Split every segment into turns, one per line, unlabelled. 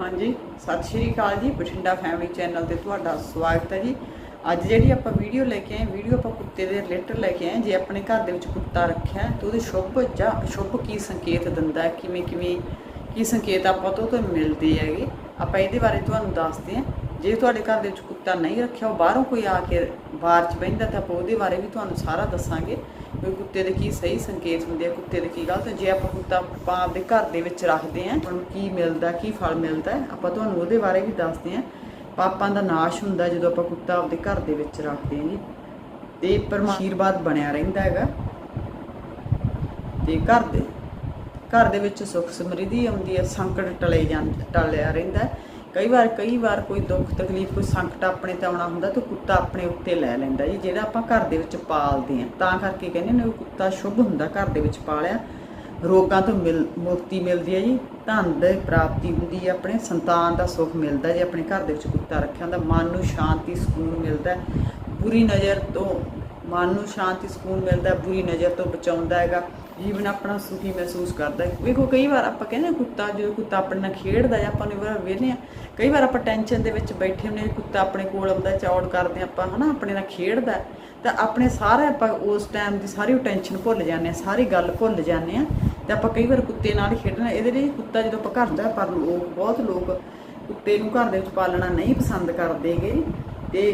ਹਾਂਜੀ, ਸਤਿ ਸ਼੍ਰੀ ਅਕਾਲ ਜੀ, ਬਠਿੰਡਾ ਫੈਮਿਲੀ ਚੈਨਲ ਤੇ ਤੁਹਾਡਾ ਸਵਾਗਤ ਹੈ ਜੀ। ਅੱਜ ਜਿਹੜੀ ਆਪਾਂ ਵੀਡੀਓ ਲੈ ਕੇ ਆਏ ਵੀਡੀਓ ਆਪਾਂ ਕੁੱਤੇ ਦੇ ਰਿਲੇਟਡ ਲੈ ਕੇ ਆਏ, ਜੇ ਆਪਣੇ ਘਰ ਦੇ ਵਿੱਚ ਕੁੱਤਾ ਰੱਖਿਆ ਤਾਂ ਉਹਦੇ ਸ਼ੁਭ ਜਾਂ ਅਸ਼ੁਭ ਕੀ ਸੰਕੇਤ ਦਿੰਦਾ ਕਿਵੇਂ ਕਿਵੇਂ, ਕੀ ਸੰਕੇਤ ਆਪਾਂ ਤੋਂ ਤੋਂ ਮਿਲਦੇ ਹੈਗੇ? ਆਪਾਂ ਇਹਦੇ ਬਾਰੇ ਤੁਹਾਨੂੰ ਦੱਸਦੇ ਹਾਂ। ਜੇ ਤੁਹਾਡੇ ਘਰ ਦੇ ਵਿੱਚ ਕੁੱਤਾ ਨਹੀਂ ਰੱਖਿਆ, ਉਹ ਬਾਹਰੋਂ ਕੋਈ ਆ ਕੇ ਬਾਹਰ ਚ ਬਹਿੰਦਾ, ਤਾਂ ਆਪਾਂ ਉਹਦੇ ਬਾਰੇ ਵੀ ਤੁਹਾਨੂੰ ਸਾਰਾ ਦੱਸਾਂਗੇ। ਵੀ ਕੁੱਤੇ ਦੇ ਕੀ ਸਹੀ ਸੰਕੇਤ ਹੁੰਦੇ ਆ ਕੁੱਤੇ ਦੇ ਕੀ ਗਲਤ ਜੇ ਆਪਾਂ ਕੁੱਤਾ ਆਪਾਂ ਆਪਦੇ ਘਰ ਦੇ ਵਿੱਚ ਰੱਖਦੇ ਆਂ ਤੁਹਾਨੂੰ ਕੀ ਮਿਲਦਾ ਕੀ ਫਲ ਮਿਲਦਾ ਹੈ, ਆਪਾਂ ਤੁਹਾਨੂੰ ਉਹਦੇ ਬਾਰੇ ਵੀ ਦੱਸਦੇ ਆਂ। ਪਾਪਾਂ ਦਾ ਨਾਸ਼ ਹੁੰਦਾ ਜਦੋਂ ਆਪਾਂ ਕੁੱਤਾ ਆਪਦੇ ਘਰ ਦੇ ਵਿੱਚ ਰੱਖਦੇ ਆਂ ਜੀ। ਤੇ ਪਰਮਾਸ਼ੀਰਵਾਦ ਬਣਿਆ ਰਹਿੰਦਾ ਹੈਗਾ। ਤੇ ਘਰ ਦੇ ਘਰ ਦੇ ਵਿੱਚ ਸੁੱਖ ਸਮਰਿੱਧੀ ਆਉਂਦੀ ਹੈ ਸੰਕਟ ਟਲੇ ਜਾਂਦੇ ਟਲਿਆ ਰਹਿੰਦਾ। ਕਈ ਵਾਰ ਕਈ ਵਾਰ ਕੋਈ ਦੁੱਖ, ਤਕਲੀਫ, ਕੋਈ ਸੰਕਟ ਆਪਣੇ ਤੇ ਆਉਣਾ ਹੁੰਦਾ ਤਾਂ ਕੁੱਤਾ ਆਪਣੇ ਉੱਤੇ ਲੈ ਲੈਂਦਾ ਜੀ, ਜਿਹੜਾ ਆਪਾਂ ਘਰ ਦੇ ਵਿੱਚ ਪਾਲਦੇ ਆ ਤਾਂ ਕਰਕੇ ਕਹਿੰਦੇ ਨੇ ਉਹ ਕੁੱਤਾ ਸ਼ੁਭ ਹੁੰਦਾ ਘਰ ਦੇ ਵਿੱਚ ਪਾਲਿਆ। ਰੋਗਾਂ ਤੋਂ ਮਿਲ, ਮੁਕਤੀ ਮਿਲਦੀ ਹੈ ਜੀ। ਧਨ ਦੀ ਪ੍ਰਾਪਤੀ ਹੁੰਦੀ ਹੈ, ਆਪਣੇ ਸੰਤਾਨ ਦਾ ਸੁੱਖ ਮਿਲਦਾ ਜੀ, ਆਪਣੇ ਘਰ ਦੇ ਵਿੱਚ ਕੁੱਤਾ ਰੱਖਿਆ ਹੁੰਦਾ। ਮਨ ਨੂੰ ਸ਼ਾਂਤੀ, ਸਕੂਨ ਮਿਲਦਾ ਬੁਰੀ ਨਜ਼ਰ ਤੋਂ ਮਨ ਨੂੰ ਸ਼ਾਂਤੀ, ਸਕੂਨ ਮਿਲਦਾ ਬੁਰੀ ਨਜ਼ਰ ਤੋਂ ਬਚਾਉਂਦਾ ਹੈਗਾ। ਜੀਵਨ ਆਪਣਾ ਸੁਖੀ ਮਹਿਸੂਸ ਕਰਦਾ ਵੇਖੋ ਕਈ ਵਾਰ ਆਪਾਂ ਕਹਿੰਦੇ ਹਾਂ ਕੁੱਤਾ ਜਦੋਂ ਕੁੱਤਾ ਆਪਣੇ ਨਾਲ ਖੇਡਦਾ ਜਾਂ ਆਪਾਂ ਨੂੰ ਵਾਰ ਵੇਖਦੇ ਆ ਕਈ ਵਾਰ ਆਪਾਂ ਟੈਨਸ਼ਨ ਦੇ ਵਿੱਚ ਬੈਠੇ ਹੁੰਦੇ ਹਾਂ, ਕੁੱਤਾ ਆਪਣੇ ਕੋਲ ਆਉਂਦਾ ਚੌੜ ਕਰਦੇ ਹਾਂ ਆਪਾਂ ਹਨਾ ਆਪਣੇ ਨਾਲ ਖੇਡਦਾ ਤਾਂ ਆਪਣੇ ਸਾਰੇ ਆਪਾਂ ਉਸ ਟਾਈਮ ਦੀ ਸਾਰੀ ਟੈਨਸ਼ਨ ਭੁੱਲ ਜਾਂਦੇ ਆ ਸਾਰੀ ਗੱਲ ਭੁੱਲ ਜਾਂਦੇ ਆ ਤੇ ਆਪਾਂ ਕਈ ਵਾਰ ਕੁੱਤੇ ਨਾਲ ਹੀ ਖੇਡਣਾ ਇਹਦੇ ਲਈ ਕੁੱਤਾ ਜਦੋਂ ਆਪਾਂ ਘਰ ਦਾ ਪਰ ਲੋਕ ਬਹੁਤ ਲੋਕ ਕੁੱਤੇ ਨੂੰ ਘਰ ਦੇ ਵਿੱਚ ਪਾਲਣਾ ਨਹੀਂ ਪਸੰਦ ਕਰਦੇਗੇ ਤੇ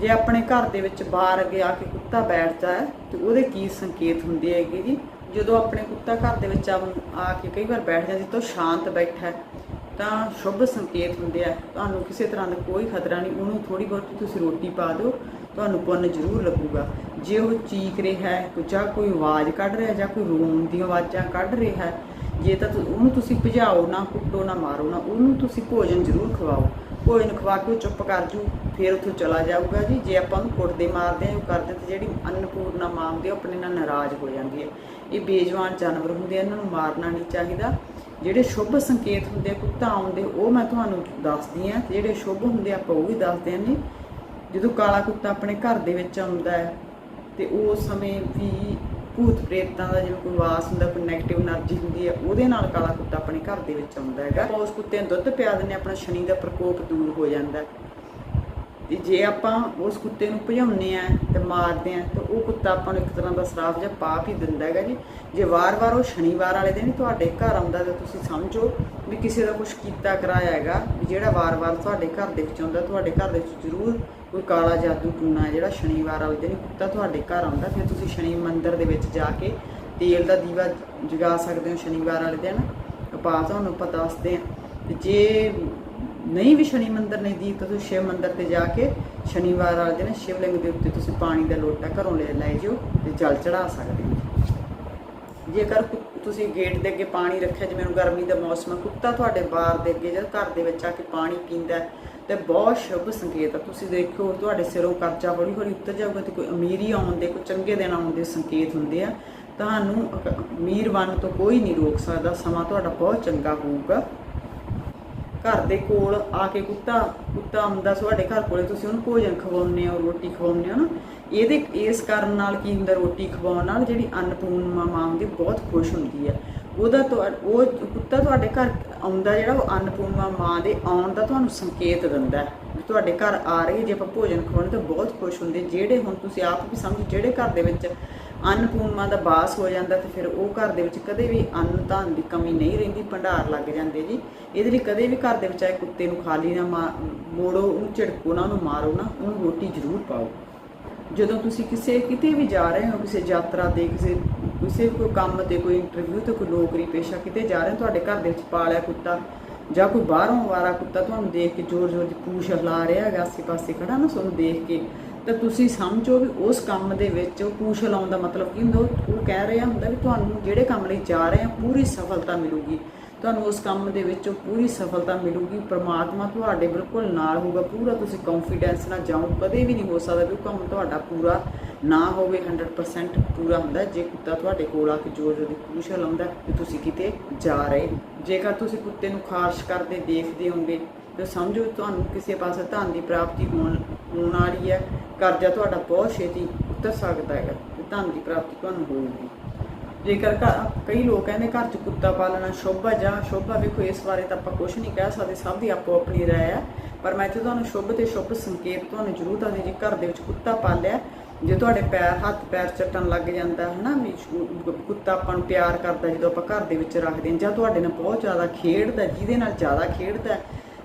ਜੇ ਆਪਣੇ ਘਰ ਦੇ ਵਿੱਚ ਬਾਹਰ ਅੱਗੇ ਆ ਕੇ ਕੁੱਤਾ ਬੈਠਦਾ ਹੈ ਤੇ ਉਹਦੇ ਕੀ ਸੰਕੇਤ ਹੁੰਦੇ ਹੈਗੇ ਜੀ? ਜਦੋਂ ਆਪਣੇ ਕੁੱਤਾ ਘਰ ਦੇ ਵਿੱਚ ਆ ਕੇ ਕਈ ਵਾਰ ਬੈਠ ਜਾਂਦਾ, ਤਾਂ ਉਹ ਸ਼ਾਂਤ ਬੈਠਾ ਤਾਂ ਸ਼ੁਭ ਸੰਕੇਤ ਹੁੰਦੇ ਆ। ਤੁਹਾਨੂੰ ਕਿਸੇ ਤਰ੍ਹਾਂ ਦਾ ਕੋਈ ਖਤਰਾ ਨਹੀਂ, ਉਹਨੂੰ ਥੋੜੀ ਬਹੁਤੀ ਤੁਸੀਂ ਰੋਟੀ ਪਾ ਦਿਓ, ਤੁਹਾਨੂੰ ਪੁੰਨ ਜ਼ਰੂਰ ਲੱਗੂਗਾ। ਜੇ ਉਹ ਚੀਕ ਰਿਹਾ ਹੈ ਜਾਂ ਕੋਈ ਆਵਾਜ਼ ਕੱਢ ਰਿਹਾ ਜਾਂ ਕੋਈ ਰੋਣ ਦੀਆਂ ਆਵਾਜ਼ਾਂ ਕੱਢ ਰਿਹਾ ਹੈ, ਜੇ ਤਾਂ ਉਹਨੂੰ ਤੁਸੀਂ ਭਜਾਓ, ਨਾ ਕੁੱਟੋ, ਨਾ ਮਾਰੋ, ਨਾ ਉਹਨੂੰ ਤੁਸੀਂ ਭੋਜਨ ਜ਼ਰੂਰ ਖਵਾਓ। ਭੋਜਨ ਖਵਾ ਕੇ ਉਹ ਚੁੱਪ ਕਰ ਜੂ, ਫਿਰ ਉੱਥੋਂ ਚਲਾ ਜਾਊਗਾ ਜੀ। ਜੇ ਆਪਾਂ ਉਹਨੂੰ ਕੁੱਟਦੇ ਮਾਰਦੇ ਆ, ਉਹ ਕਰਦੇ ਤੇ ਜਿਹੜੀ ਅੰਨਪੂਰਨਾ ਮਾਂ ਹੁੰਦੀ ਉਹ ਆਪਣੇ ਨਾਲ ਨਾਰਾਜ਼ ਹੋ ਜਾਂਦੀ ਹੈ ਇਹ ਬੇਜਵਾਨ ਜਾਨਵਰ ਹੁੰਦੇ ਆ, ਇਹਨਾਂ ਨੂੰ ਮਾਰਨਾ ਨਹੀਂ ਚਾਹੀਦਾ। ਜਿਹੜੇ ਸ਼ੁਭ ਸੰਕੇਤ ਹੁੰਦੇ ਆ, ਕੁੱਤਾ ਆਉਂਦੇ, ਉਹ ਮੈਂ ਤੁਹਾਨੂੰ ਦੱਸਦੀ ਆ ਜਿਹੜੇ ਸ਼ੁਭ ਹੁੰਦੇ ਆਪਾਂ ਉਹ ਵੀ ਦੱਸਦੇ ਆ ਨੇ ਜਦੋਂ ਕਾਲਾ ਕੁੱਤਾ ਆਪਣੇ ਘਰ ਦੇ ਵਿੱਚ ਆਉਂਦਾ ਹੈ, ਤੇ ਉਸ ਸਮੇਂ ਵੀ ਭੂਤ ਪ੍ਰੇਤਾਂ ਦਾ ਜਿਵੇਂ ਕੋਈ ਵਾਸ ਹੁੰਦਾ, ਕੋਈ 네ਗੇਟਿਵ એનર્ਜੀ ਹੁੰਦੀ ਹੈ, ਉਹਦੇ ਨਾਲ ਕਾਲਾ ਕੁੱਤਾ ਆਪਣੇ ਘਰ ਦੇ ਵਿੱਚ ਆਉਂਦਾ ਹੈਗਾ। ਉਸ ਕੁੱਤੇ ਨੂੰ ਦੁੱਧ ਪਿਆ ਦਿੰਨੇ ਆਪਣਾ ਸ਼ਨੀ ਦਾ ਪ੍ਰਕੋਪ ਦੂਰ ਹੋ ਜਾਂਦਾ। ਤੇ ਜੇ ਆਪਾਂ ਉਸ ਕੁੱਤੇ ਨੂੰ ਭਜਾਉਨੇ ਆ ਤੇ ਮਾਰਦੇ ਆ ਤਾਂ ਉਹ ਕੁੱਤਾ ਆਪਾਂ ਨੂੰ ਇੱਕ ਤਰ੍ਹਾਂ ਦਾ ਸਰਾਪ ਜਾਂ ਪਾਪ ਹੀ ਦਿੰਦਾ ਹੈਗਾ ਜੀ। ਜੇ ਵਾਰ-ਵਾਰ ਉਹ ਸ਼ਨੀਵਾਰ ਵਾਲੇ ਦਿਨ ਤੁਹਾਡੇ ਘਰ ਆਉਂਦਾ, ਤਾਂ ਤੁਸੀਂ ਸਮਝੋ ਵੀ ਕਿਸੇ ਦਾ ਕੁਝ ਕੀਤਾ, ਕਰਾਇਆ ਹੈਗਾ, ਵੀ ਜਿਹੜਾ ਵਾਰ-ਵਾਰ ਤੁਹਾਡੇ ਘਰ ਦੇ ਵਿੱਚ ਆਉਂਦਾ, ਤੁਹਾਡੇ ਘਰ ਦੇ ਵਿੱਚ ਜ਼ਰੂਰ ਕੋਈ ਕਾਲਾ ਜਾਦੂ ਟੂਣਾ ਹੈ ਜਿਹੜਾ ਸ਼ਨੀਵਾਰ ਵਾਲੇ ਦਿਨ ਕੁੱਤਾ ਤੁਹਾਡੇ ਘਰ ਆਉਂਦਾ, ਫਿਰ ਤੁਸੀਂ ਸ਼ਨੀ ਮੰਦਿਰ ਦੇ ਵਿੱਚ ਜਾ ਕੇ ਤੇਲ ਦਾ ਦੀਵਾ ਜਗਾ ਸਕਦੇ ਹੋ ਸ਼ਨੀਵਾਰ ਵਾਲੇ ਦਿਨ। ਆਪਾਂ ਤੁਹਾਨੂੰ ਆਪਾਂ ਦੱਸਦੇ ਹਾਂ। ਤੇ ਜੇ ਨਹੀਂ ਵੀ ਸ਼ਨੀ ਮੰਦਿਰ ਨਜ਼ਦੀਕ, ਤਾਂ ਤੁਸੀਂ ਸ਼ਿਵ ਮੰਦਿਰ ਤੇ ਜਾ ਕੇ ਸ਼ਨੀਵਾਰ ਵਾਲੇ ਦਿਨ ਸ਼ਿਵਲਿੰਗ ਦੇ ਉੱਤੇ ਤੁਸੀਂ ਪਾਣੀ ਦਾ ਲੋਟਾ ਘਰੋਂ ਲੈ ਲੈ ਜਿਓ ਤੇ ਜਲ ਚੜਾ ਸਕਦੇ ਹੋ। ਜੇਕਰ ਕੁ- ਤੁਸੀਂ ਗੇਟ ਦੇ ਅੱਗੇ ਪਾਣੀ ਰੱਖਿਆ, ਜਿਵੇਂ ਹੁਣ ਗਰਮੀ ਦਾ ਮੌਸਮ ਹੈ, ਕੁੱਤਾ ਤੁਹਾਡੇ ਬਾਰ ਦੇ ਅੱਗੇ ਜਾਂ ਘਰ ਦੇ ਵਿੱਚ ਆ ਕੇ ਪਾਣੀ ਪੀਂਦਾ ਤੇ ਬਹੁਤ ਸ਼ੁਭ ਸੰਕੇਤ ਆ। ਤੁਸੀਂ ਦੇਖੋ, ਤੁਹਾਡੇ ਸਿਰੋਂ ਕਰਜ਼ਾ ਹੌਲੀ ਹੌਲੀ ਉੱਤਰ ਜਾਊਗਾ ਤੇ ਕੋਈ ਅਮੀਰੀ ਆਉਣ ਦੇ, ਕੋਈ ਚੰਗੇ ਦਿਨ ਆਉਣ ਦੇ ਸੰਕੇਤ ਹੁੰਦੇ ਆ। ਤੁਹਾਨੂੰ ਅਮੀਰ ਬਣਨ ਤੋਂ ਕੋਈ ਨਹੀਂ ਰੋਕ ਸਕਦਾ, ਸਮਾਂ ਤੁਹਾਡਾ ਬਹੁਤ ਚੰਗਾ ਹੋਊਗਾ। ਘਰ ਦੇ ਕੋਲ ਆ ਕੇ ਕੁੱਤਾ ਕੁੱਤਾ ਆਉਂਦਾ ਤੁਹਾਡੇ ਘਰ ਕੋਲੇ, ਤੁਸੀਂ ਉਹਨੂੰ ਭੋਜਨ ਖਵਾਉਂਦੇ ਹੋ, ਰੋਟੀ ਖਵਾਉਂਦੇ ਹੋ ਨਾ। ਇਹਦੇ, ਇਸ ਕਾਰਨ ਨਾਲ ਕੀ ਹੁੰਦਾ, ਰੋਟੀ ਖਵਾਉਣ ਨਾਲ ਜਿਹੜੀ ਅੰਨਪੂਰਨਾ ਮਾਂ ਹੁੰਦੀ, ਬਹੁਤ ਖੁਸ਼ ਹੁੰਦੀ ਹੈ ਉਹਦਾ ਤੁਹਾ- ਉਹ ਕੁੱਤਾ ਤੁਹਾਡੇ ਘਰ ਆਉਂਦਾ ਜਿਹੜਾ ਉਹ ਅੰਨਪੂਰਨਾ ਮਾਂ ਦੇ ਆਉਣ ਦਾ ਤੁਹਾਨੂੰ ਸੰਕੇਤ ਦਿੰਦਾ ਹੈ ਤੁਹਾਡੇ ਘਰ ਆ ਰਹੀ ਜੇ ਆਪਾਂ ਭੋਜਨ ਖਵਾਉਣ ਤਾਂ ਬਹੁਤ ਖੁਸ਼ ਹੁੰਦੇ। ਜਿਹੜੇ ਹੁਣ ਤੁਸੀਂ ਆਪ ਵੀ ਸਮਝੋ, ਜਿਹੜੇ ਘਰ ਦੇ ਵਿੱਚ ਅੰਨਪੂਰਨਾ ਦਾ ਬਾਸ ਹੋ ਜਾਂਦਾ ਤੇ ਫਿਰ ਉਹ ਘਰ ਦੇ ਵਿੱਚ ਕਦੇ ਵੀ ਅੰਨ ਧਨ ਦੀ ਕਮੀ ਨਹੀਂ ਰਹਿੰਦੀ, ਭੰਡਾਰ ਲੱਗ ਜਾਂਦੇ ਜੀ। ਇਹਦੇ ਲਈ ਕਦੇ ਵੀ ਘਰ ਦੇ ਵਿੱਚ ਆਏ ਕੁੱਤੇ ਨੂੰ ਖਾਲੀ ਨਾ, ਮਾ- ਮੋੜੋ, ਉਹਨੂੰ ਝਿੜਕੋ ਨਾ, ਉਹਨੂੰ ਮਾਰੋ ਨਾ, ਉਹਨੂੰ ਰੋਟੀ ਜ਼ਰੂਰ ਪਾਓ। ਜਦੋਂ ਤੁਸੀਂ ਕਿਸੇ, ਕਿਤੇ ਵੀ ਜਾ ਰਹੇ ਹੋ, ਕਿਸੇ ਯਾਤਰਾ ਤੇ, ਕਿਸੇ ਕਿਸੇ ਕੋਈ ਕੰਮ ਤੇ, ਕੋਈ ਇੰਟਰਵਿਊ ਤੇ ਕੋਈ ਨੌਕਰੀ ਪੇਸ਼ਾ ਕਿਤੇ ਜਾ ਰਹੇ ਹੋ, ਤੁਹਾਡੇ ਘਰ ਦੇ ਵਿੱਚ ਪਾਲਿਆ ਕੁੱਤਾ ਜਾਂ ਕੋਈ ਬਾਹਰੋਂ ਵਾਰਾ ਕੁੱਤਾ ਤੁਹਾਨੂੰ ਦੇਖ ਕੇ ਜ਼ੋਰ ਜ਼ੋਰ ਦੀ ਪੂਛ ਹਿਲਾ ਰਿਹਾ ਹੈਗਾ ਆਸੇ ਪਾਸੇ ਖੜਾ ਨਾ ਤੁਹਾਨੂੰ ਦੇਖ ਕੇ, ਤਾਂ ਤੁਸੀਂ ਸਮਝੋ ਵੀ ਉਸ ਕੰਮ ਦੇ ਵਿੱਚ ਉਹ ਪੂਛ ਹਿਲਾਉਣ ਦਾ ਮਤਲਬ ਕੀ ਹੁੰਦਾ, ਉਹ ਉਹ ਕਹਿ ਰਿਹਾ ਹੁੰਦਾ ਵੀ ਤੁਹਾਨੂੰ ਜਿਹੜੇ ਕੰਮ ਲਈ ਜਾ ਰਹੇ ਆ ਪੂਰੀ ਸਫਲਤਾ ਮਿਲੂਗੀ। ਤੁਹਾਨੂੰ ਉਸ ਕੰਮ ਦੇ ਵਿੱਚ ਪੂਰੀ ਸਫਲਤਾ ਮਿਲੂਗੀ, ਪ੍ਰਮਾਤਮਾ ਤੁਹਾਡੇ ਬਿਲਕੁਲ ਨਾਲ ਹੋਊਗਾ, ਪੂਰਾ ਤੁਸੀਂ ਕੌਨਫੀਡੈਂਸ ਨਾਲ ਜਾਓ, ਕਦੇ ਵੀ ਨਹੀਂ ਹੋ ਸਕਦਾ ਵੀ ਉਹ ਕੰਮ ਤੁਹਾਡਾ ਪੂਰਾ ਨਾ ਹੋਵੇ 100% ਪੂਰਾ ਹੁੰਦਾ, ਜੇ ਕੁੱਤਾ ਤੁਹਾਡੇ ਕੋਲ ਆ ਕੇ ਜੋਰ ਜੋਰ ਦੀ ਪੂਛ ਲਾਉਂਦਾ ਕਿ ਤੁਸੀਂ ਕਿਤੇ ਜਾ ਰਹੇ ਜੇਕਰ ਤੁਸੀਂ ਕੁੱਤੇ ਨੂੰ ਖਾਰਸ਼ ਕਰਦੇ ਦੇਖਦੇ ਹੋਗੇ ਤਾਂ ਸਮਝੋ ਤੁਹਾਨੂੰ ਕਿਸੇ ਪਾਸੇ ਧਨ ਦੀ ਪ੍ਰਾਪਤੀ ਹੋਣ ਹੋਣ ਵਾਲੀ ਹੈ, ਕਰਜ਼ਾ ਤੁਹਾਡਾ ਬਹੁਤ ਛੇਤੀ ਉਤਰ ਸਕਦਾ ਹੈਗਾ ਤੇ ਧਨ ਦੀ ਪ੍ਰਾਪਤੀ ਤੁਹਾਨੂੰ ਹੋਊਗੀ। ਜੇਕਰ ਕਈ ਲੋਕ ਕਹਿੰਦੇ ਘਰ 'ਚ ਕੁੱਤਾ ਪਾਲਣਾ ਸ਼ੁਭ ਹੈ ਜਾਂ ਸ਼ੁਭ ਆ, ਵੇਖੋ ਇਸ ਬਾਰੇ ਤਾਂ ਆਪਾਂ ਕੁਝ ਨਹੀਂ ਕਹਿ ਸਕਦੇ, ਸਭ ਦੀ ਆਪੋ ਆਪਣੀ رائے ਹੈ ਪਰ ਮੈਂ ਤੇ ਤੁਹਾਨੂੰ ਸ਼ੁਭ ਤੇ ਸ਼ੁਭ ਸੰਕੇਤ ਤੁਹਾਨੂੰ ਜ਼ਰੂਰ ਦੱਸਦੇ, ਜੀ ਘਰ ਦੇ ਵਿੱਚ ਕੁੱਤਾ ਪਾਲਿਆ, ਜੇ ਤੁਹਾਡੇ ਪੈਰ ਹੱਥ ਪੈਰ ਚੱਟਣ ਲੱਗ ਜਾਂਦਾ ਹੈ ਨਾ ਵੀ ਕੁੱਤਾ ਆਪਾਂ ਨੂੰ ਪਿਆਰ ਕਰਦਾ ਜਦੋਂ ਆਪਾਂ ਘਰ ਦੇ ਵਿੱਚ ਰੱਖਦੇ ਹਾਂ, ਜਾਂ ਤੁਹਾਡੇ ਨਾਲ ਬਹੁਤ ਜ਼ਿਆਦਾ ਖੇਡਦਾ, ਜਿਹਦੇ ਨਾਲ ਜ਼ਿਆਦਾ ਖੇਡਦਾ,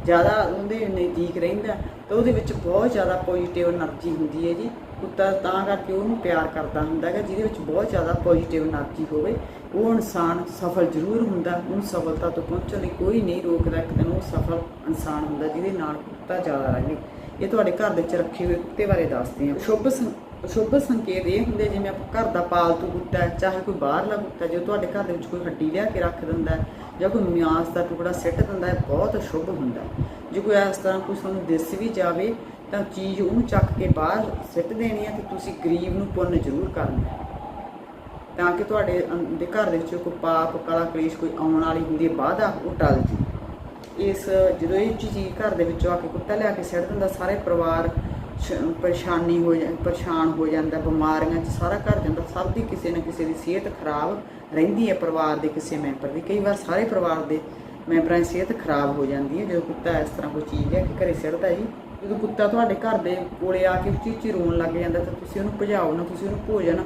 ਜ਼ਿਆਦਾ ਉਹਦੇ ਨਜ਼ਦੀਕ ਰਹਿੰਦਾ, ਤਾਂ ਉਹਦੇ ਵਿੱਚ ਬਹੁਤ ਜ਼ਿਆਦਾ ਪੋਜ਼ਿਟਿਵ એનર્ਜੀ ਹੁੰਦੀ ਹੈ ਜੀ। ਕੁੱਤਾ ਤਾਂ ਕਰਕੇ ਉਹਨੂੰ ਪਿਆਰ ਕਰਦਾ ਹੁੰਦਾ ਹੈਗਾ, ਜਿਹਦੇ ਵਿੱਚ ਬਹੁਤ ਜ਼ਿਆਦਾ ਪੋਜ਼ਿਟਿਵ એનર્ਜੀ ਹੋਵੇ। ਉਹ ਇਨਸਾਨ ਸਫਲ ਜ਼ਰੂਰ ਹੁੰਦਾ, ਉਹਨੂੰ ਸਫਲਤਾ ਤੋਂ ਪਹੁੰਚਣ ਲਈ ਕੋਈ ਨਹੀਂ ਰੋਕਦਾ, ਇੱਕ ਦਿਨ ਉਹ ਸਫਲ ਇਨਸਾਨ ਹੁੰਦਾ, ਜਿਹਦੇ ਨਾਲ ਕੁੱਤਾ ਜ਼ਿਆਦਾ ਰਹੇ। ਇਹ ਤੁਹਾਡੇ ਘਰ ਦੇ ਵਿੱਚ ਰੱਖੇ ਹੋਏ ਕੁੱਤੇ ਬਾਰੇ ਦੱਸਦੇ ਆ ਸ਼ੁਭ ਸ਼ੁਭ ਸੰਕੇਤ ਇਹ ਹੁੰਦੇ ਜਿਵੇਂ ਆਪਾਂ ਘਰ ਦਾ ਪਾਲਤੂ ਕੁੱਤਾ ਚਾਹੇ ਕੋਈ ਬਾਹਰਲਾ ਕੁੱਤਾ ਜੇ ਤੁਹਾਡੇ ਘਰ ਦੇ ਵਿੱਚ ਕੋਈ ਹੱਡੀ ਲਿਆ ਕੇ ਰੱਖ ਦਿੰਦਾ ਜਾਂ ਕੋਈ ਮਿਆਸ ਦਾ ਟੁਕੜਾ ਸਿੱਟ ਦਿੰਦਾ ਹੈ, ਬਹੁਤ ਸ਼ੁਭ ਹੁੰਦਾ ਜੇ ਕੋਈ ਇਸ ਤਰ੍ਹਾਂ ਕੋਈ ਸਾਨੂੰ ਦਿਸ ਵੀ ਜਾਵੇ ਤਾਂ ਚੀਜ਼ ਉਹਨੂੰ ਚੱਕ ਕੇ ਬਾਹਰ ਸਿੱਟ ਦੇਣੀ ਹੈ ਤੇ ਤੁਸੀਂ ਗਰੀਬ ਨੂੰ ਪੁੰਨ ਜ਼ਰੂਰ ਕਰਨਾ ਤਾਂ ਕਿ ਤੁਹਾਡੇ ਦੇ ਘਰ ਦੇ ਵਿੱਚ ਕੋਈ ਪਾਪ, ਕਲਾ, ਕਲੇਸ਼ ਕੋਈ ਆਉਣ ਵਾਲੀ ਹੁੰਦੀ ਹੈ ਬਾਧਾ ਉਹ ਟਲ ਜੀ ਇਸ ਜਦੋਂ ਇਹ ਚੀਜ਼ ਘਰ ਦੇ ਵਿੱਚੋਂ ਆ ਕੇ ਕੁੱਤਾ ਲਿਆ ਕੇ ਸਿੱਟ ਦਿੰਦਾ, ਸਾਰੇ ਪਰਿਵਾਰ ਸ਼- ਪਰੇਸ਼ਾਨੀ ਹੋ ਜਾਂ, ਪਰੇਸ਼ਾਨ ਹੋ ਜਾਂਦਾ, ਬਿਮਾਰੀਆਂ 'ਚ ਸਾਰਾ ਘਰ ਜਾਂਦਾ, ਸਭ ਦੀ ਕਿਸੇ ਨਾ ਕਿਸੇ ਦੀ ਸਿਹਤ ਖਰਾਬ ਰਹਿੰਦੀ ਹੈ, ਪਰਿਵਾਰ ਦੇ ਕਿਸੇ ਮੈਂਬਰ ਦੀ। ਕਈ ਵਾਰ ਸਾਰੇ ਪਰਿਵਾਰ ਦੇ ਮੈਂਬਰਾਂ ਦੀ ਸਿਹਤ ਖਰਾਬ ਹੋ ਜਾਂਦੀ ਹੈ, ਜਦੋਂ ਕੁੱਤਾ ਇਸ ਤਰ੍ਹਾਂ ਕੋਈ ਚੀਜ਼ ਹੈ ਕਿ ਘਰੇ ਸਿੱਟਦਾ ਜੀ। ਜਦੋਂ ਕੁੱਤਾ ਤੁਹਾਡੇ ਘਰ ਦੇ ਕੋਲੇ ਆ ਕੇ ਉੱਚੀ ਉੱਚੀ ਰੋਣ ਲੱਗ ਜਾਂਦਾ ਤਾਂ ਤੁਸੀਂ ਉਹਨੂੰ ਭਜਾਓ ਨਾ, ਤੁਸੀਂ ਉਹਨੂੰ ਭੋਜਨ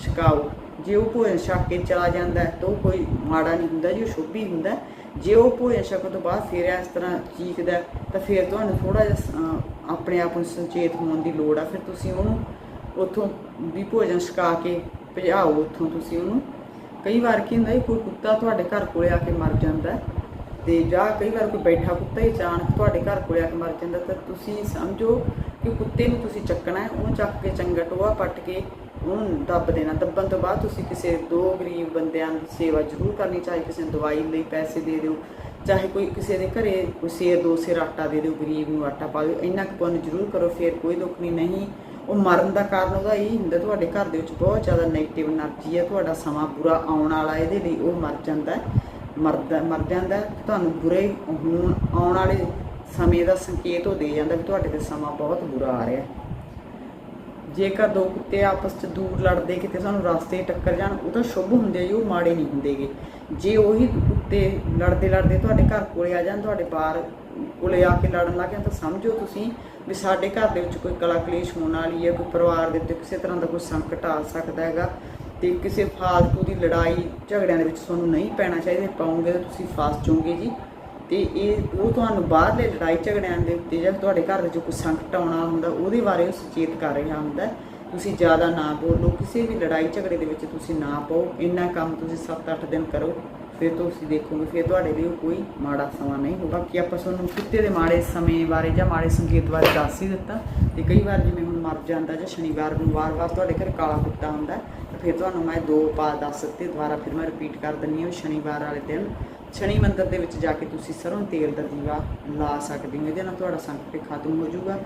ਛਕਾਓ। ਜੇ ਉਹ ਭੋਜਨ ਛਕ ਕੇ ਚਲਾ ਜਾਂਦਾ ਤਾਂ ਉਹ ਕੋਈ ਮਾੜਾ ਨਹੀਂ ਹੁੰਦਾ, ਜੀ ਉਹ ਸ਼ੁਭ ਹੁੰਦਾ ਜੇ ਉਹ ਭੋਜਨ ਛਕਣ ਤੋਂ ਬਾਅਦ ਫਿਰ ਇਸ ਤਰ੍ਹਾਂ ਚੀਕਦਾ ਤਾਂ ਫਿਰ ਤੁਹਾਨੂੰ ਥੋੜਾ ਜਿਹਾ ਆਪਣੇ ਆਪ ਨੂੰ ਸੰਚੇਤ ਹੋਣ ਦੀ ਲੋੜ ਆ। ਫਿਰ ਤੁਸੀਂ ਉਹਨੂੰ ਉੱਥੋਂ ਵੀ ਭੋਜਨ ਛਕਾ ਕੇ ਭਜਾਓ, ਉੱਥੋਂ ਤੁਸੀਂ ਉਹਨੂੰ। ਕਈ ਵਾਰ ਕੀ ਹੁੰਦਾ ਕੋਈ ਕੁੱਤਾ ਤੁਹਾਡੇ ਘਰ ਕੋਲੇ ਆ ਕੇ ਮਰ ਜਾਂਦਾ ਤੇ ਜਾਂ ਕਈ ਵਾਰ ਕੋਈ ਬੈਠਾ ਕੁੱਤਾ ਹੀ ਅਚਾਨਕ ਤੁਹਾਡੇ ਘਰ ਕੋਲੇ ਆ ਕੇ ਮਰ ਜਾਂਦਾ, ਤਾਂ ਤੁਸੀਂ ਸਮਝੋ ਕਿ ਕੁੱਤੇ ਨੂੰ ਤੁਸੀਂ ਚੱਕਣਾ ਹੈ, ਉਹਨੂੰ ਚੱਕ ਕੇ ਚੰਗਾ ਟੋਆ ਪੱਟ ਕੇ ਉਹਨੂੰ ਦੱਬ ਦੇਣਾ, ਦੱਬਣ ਤੋਂ ਬਾਅਦ ਤੁਸੀਂ ਕਿਸੇ ਦੋ ਗਰੀਬ ਬੰਦਿਆਂ ਦੀ ਸੇਵਾ ਜ਼ਰੂਰ ਕਰਨੀ ਚਾਹੀਏ ਕਿਸੇ ਨੂੰ ਦਵਾਈ ਲਈ ਪੈਸੇ ਦੇ ਦਿਓ, ਚਾਹੇ ਕੋਈ ਕਿਸੇ ਦੇ ਘਰੇ ਕੋਈ ਸੇਰ ਦੋ ਸੇਰ ਆਟਾ ਦੇ ਦਿਓ, ਗਰੀਬ ਨੂੰ ਆਟਾ ਪਾ ਦਿਓ, ਇੰਨਾ ਕੁ ਪੁੰਨ ਜ਼ਰੂਰ ਕਰੋ, ਫਿਰ ਕੋਈ ਦੁੱਖ ਨਹੀਂ ਨਹੀਂ, ਉਹ ਮਰਨ ਦਾ ਕਾਰਨ ਉਹਦਾ ਇਹ ਹੁੰਦਾ, ਤੁਹਾਡੇ ਘਰ ਦੇ ਵਿੱਚ ਬਹੁਤ ਜ਼ਿਆਦਾ 네ਗੇਟਿਵ એનર્ਜੀ ਹੈ, ਤੁਹਾਡਾ ਸਮਾਂ ਬੁਰਾ ਆਉਣ ਵਾਲਾ ਇਹਦੇ ਲਈ ਉਹ ਮਰ ਜਾਂਦਾ ਹੈ। ਮਰਦਾ ਮਰ ਜਾਂਦਾ ਤੁਹਾਨੂੰ ਬੁਰੇ ਹੋਣ ਆਉਣ ਵਾਲੇ ਸਮੇਂ ਦਾ ਸੰਕੇਤ ਉਹ ਦੇ ਜਾਂਦਾ ਵੀ ਤੁਹਾਡੇ ਤੇ ਸਮਾਂ ਬਹੁਤ ਬੁਰਾ ਆ ਰਿਹਾ। ਜੇਕਰ ਦੋ ਕੁੱਤੇ ਆਪਸ 'ਚ ਦੂਰ ਲੜਦੇ, ਕਿਤੇ ਸਾਨੂੰ ਰਸਤੇ ਟੱਕਰ ਜਾਣ, ਉਹ ਤਾਂ ਸ਼ੁਭ ਹੁੰਦੇ ਆ ਜੀ, ਉਹ ਮਾੜੇ ਨਹੀਂ ਹੁੰਦੇਗੇ। ਜੇ ਉਹੀ ਕੁੱਤੇ ਲੜਦੇ ਲੜਦੇ ਤੁਹਾਡੇ ਘਰ ਕੋਲੇ ਆ ਜਾਣ, ਤੁਹਾਡੇ ਬਾਹਰ ਕੋਲੇ ਆ ਕੇ ਲੜਨ ਲੱਗ ਜਾਣ, ਤਾਂ ਸਮਝੋ ਤੁਸੀਂ ਵੀ ਸਾਡੇ ਘਰ ਦੇ ਵਿੱਚ ਕੋਈ ਕਲਾ ਕਲੇਸ਼ ਹੋਣ ਵਾਲੀ ਹੈ, ਕੋਈ ਪਰਿਵਾਰ ਦੇ ਉੱਤੇ ਕਿਸੇ ਤਰ੍ਹਾਂ ਦਾ ਕੋਈ ਸੰਕਟ ਆ ਸਕਦਾ ਹੈਗਾ। ਤੇ ਕਿਸੇ ਫਾਲਤੂ ਦੀ ਲੜਾਈ ਝਗੜਿਆਂ ਦੇ ਵਿੱਚ ਤੁਹਾਨੂੰ ਨਹੀਂ ਪੈਣਾ ਚਾਹੀਦਾ ਪਾਉਂਗੇ ਤਾਂ ਤੁਸੀਂ ਫਸ ਜਾਓਗੇ ਜੀ। ਤੇ ਇਹ, ਉਹ ਤੁਹਾਨੂੰ ਬਾਹਰਲੇ ਲੜਾਈ ਝਗੜਿਆਂ ਦੇ ਉੱਤੇ ਜਾਂ ਤੁਹਾਡੇ ਘਰ ਵਿੱਚ ਕੋਈ ਸੰਕਟ ਆਉਣਾ ਹੁੰਦਾ, ਉਹਦੇ ਬਾਰੇ ਉਹ ਸੁਚੇਤ ਕਰ ਰਿਹਾ ਹੁੰਦਾ। ਤੁਸੀਂ ਜ਼ਿਆਦਾ ਨਾ ਬੋਲੋ, ਕਿਸੇ ਵੀ ਲੜਾਈ ਝਗੜੇ ਦੇ ਵਿੱਚ ਤੁਸੀਂ ਨਾ ਪਾਓ। ਇੰਨਾ ਕੰਮ ਤੁਸੀਂ 7-8 ਦਿਨ ਕਰੋ, ਫਿਰ ਤੁਸੀਂ ਦੇਖੋਗੇ, ਫਿਰ ਤੁਹਾਡੇ ਲਈ ਉਹ ਕੋਈ ਮਾੜਾ ਸਮਾਂ ਨਹੀਂ ਹੋਊਗਾ। ਕਿ ਆਪਾਂ ਤੁਹਾਨੂੰ ਕੁੱਤੇ ਦੇ ਮਾੜੇ ਸਮੇਂ ਬਾਰੇ ਜਾਂ ਮਾੜੇ ਸੰਕੇਤ ਬਾਰੇ ਦੱਸ ਹੀ ਦਿੱਤਾ। ਤੇ ਕਈ ਵਾਰ ਜਿਵੇਂ ਹੁਣ ਮਰ ਜਾਂਦਾ ਜਾਂ ਸ਼ਨੀਵਾਰ ਨੂੰ ਵਾਰ-ਵਾਰ ਤੁਹਾਡੇ ਘਰ ਕਾਲਾ ਕੁੱਤਾ ਹੁੰਦਾ ਫਿਰ ਤੁਹਾਨੂੰ ਮੈਂ ਦੋ ਉਪਾਅ ਦੱਸ ਦਿੱਤੇ ਦੁਬਾਰਾ ਫਿਰ ਮੈਂ ਰਿਪੀਟ ਕਰ ਦਿੰਨੀ ਹਾਂ ਸ਼ਨੀਵਾਰ ਵਾਲੇ ਦਿਨ। ਸ਼ਨੀ ਮੰਦਰ ਦੇ ਵਿੱਚ ਜਾ ਕੇ ਤੁਸੀਂ ਸਰੋਂ ਤੇਲ ਦਾ ਦੀਵਾ ਲਾ ਸਕਦੇ ਹੋ, ਇਹਦੇ ਨਾਲ ਤੁਹਾਡਾ ਸੰਕਟ ਖਤਮ ਹੋ ਜਾਊਗਾ।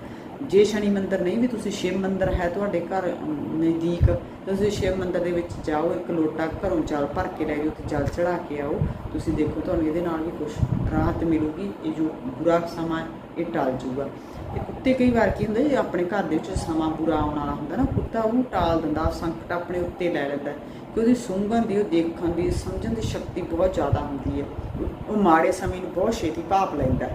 ਜੇ ਸ਼ਨੀ ਮੰਦਰ ਨਹੀਂ ਵੀ ਤੁਸੀਂ ਸ਼ਿਵ ਮੰਦਰ ਹੈ ਤੁਹਾਡੇ ਘਰ ਨਜ਼ਦੀਕ ਤੁਸੀਂ ਸ਼ਿਵ ਮੰਦਰ ਦੇ ਵਿੱਚ ਜਾਓ, ਇੱਕ ਲੋਟਾ ਘਰੋਂ ਜਲ ਭਰ ਕੇ ਲੈ ਜਾਓ ਤੇ ਜਲ ਚੜਾ ਕੇ ਆਓ। ਤੁਸੀਂ ਦੇਖੋ ਤੁਹਾਨੂੰ ਇਹਦੇ ਨਾਲ ਵੀ ਕੁਝ ਰਾਹਤ ਮਿਲੂਗੀ, ਇਹ ਜੋ ਬੁਰਾ ਸਮਾਂ ਇਹ ਟਲ ਜਾਊਗਾ। ਤੇ ਕੁੱਤੇ ਕਈ ਵਾਰ ਕੀ ਹੁੰਦਾ, ਜੇ ਆਪਣੇ ਘਰ ਦੇ ਵਿੱਚ ਸਮਾਂ ਬੁਰਾ ਆਉਣ ਵਾਲਾ ਹੁੰਦਾ ਨਾ, ਕੁੱਤਾ ਉਹਨੂੰ ਟਾਲ ਦਿੰਦਾ, ਸੰਕਟ ਆਪਣੇ ਉੱਤੇ ਲੈ ਲੈਂਦਾ ਕਿ ਉਹਦੀ ਸੁੰਘਣ ਦੀ, ਉਹ ਦੇਖਣ ਦੀ, ਸਮਝਣ ਦੀ ਸ਼ਕਤੀ ਬਹੁਤ ਜ਼ਿਆਦਾ ਹੁੰਦੀ ਹੈ। ਉਹ- ਮਾੜੇ ਸਮੇਂ ਨੂੰ ਬਹੁਤ ਛੇਤੀ ਭਾਪ ਲੈਂਦਾ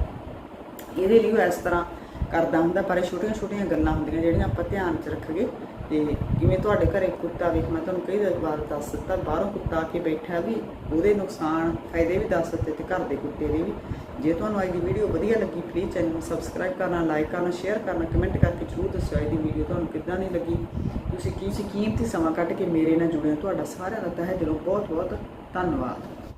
ਇਹਦੇ ਲਈ ਉਹ ਇਸ ਤਰ੍ਹਾਂ ਕਰਦਾ ਹੁੰਦਾ, ਪਰ ਇਹ ਛੋਟੀਆਂ ਛੋਟੀਆਂ ਗੱਲਾਂ ਹੁੰਦੀਆਂ ਜਿਹੜੀਆਂ ਆਪਾਂ ਧਿਆਨ 'ਚ ਰੱਖਗੇ ਤੇ ਜਿਵੇਂ ਤੁਹਾਡੇ ਘਰੇ ਕੁੱਤਾ ਵੇਖ, ਮੈਂ ਤੁਹਾਨੂੰ ਕਈ ਵਾਰ ਦੱਸ ਦਿੱਤਾ, ਬਾਹਰੋਂ ਕੁੱਤਾ ਆ ਕੇ ਬੈਠਾ ਵੀ, ਉਹਦੇ ਨੁਕਸਾਨ ਫਾਇਦੇ ਵੀ ਦੱਸ ਦਿੱਤੇ ਤੇ ਘਰ ਦੇ ਕੁੱਤੇ ਦੇ ਵੀ। ਜੇ ਤੁਹਾਨੂੰ ਅੱਜ ਦੀ ਵੀਡੀਓ ਵਧੀਆ ਲੱਗੀ ਪਲੀਜ਼ ਚੈਨਲ ਨੂੰ ਸਬਸਕ੍ਰਾਈਬ ਕਰਨਾ ਲਾਈਕ ਕਰਨਾ ਸ਼ੇਅਰ ਕਰਨਾ ਕਮੈਂਟ ਕਰਕੇ ਜ਼ਰੂਰ ਦੱਸਿਓ ਅੱਜ ਦੀ ਵੀਡੀਓ ਤੁਹਾਨੂੰ ਕਿੱਦਾਂ ਨਹੀਂ ਲੱਗੀ। ਤੁਸੀਂ ਕੀ ਸੀ ਕੀਮਤੀ ਸਮਾਂ ਕੱਢ ਕੇ ਮੇਰੇ ਨਾਲ ਜੁੜੇ ਤੁਹਾਡਾ ਸਾਰਿਆਂ ਦਾ ਤਹਿ ਦਿਲੋਂ ਬਹੁਤ ਬਹੁਤ ਧੰਨਵਾਦ।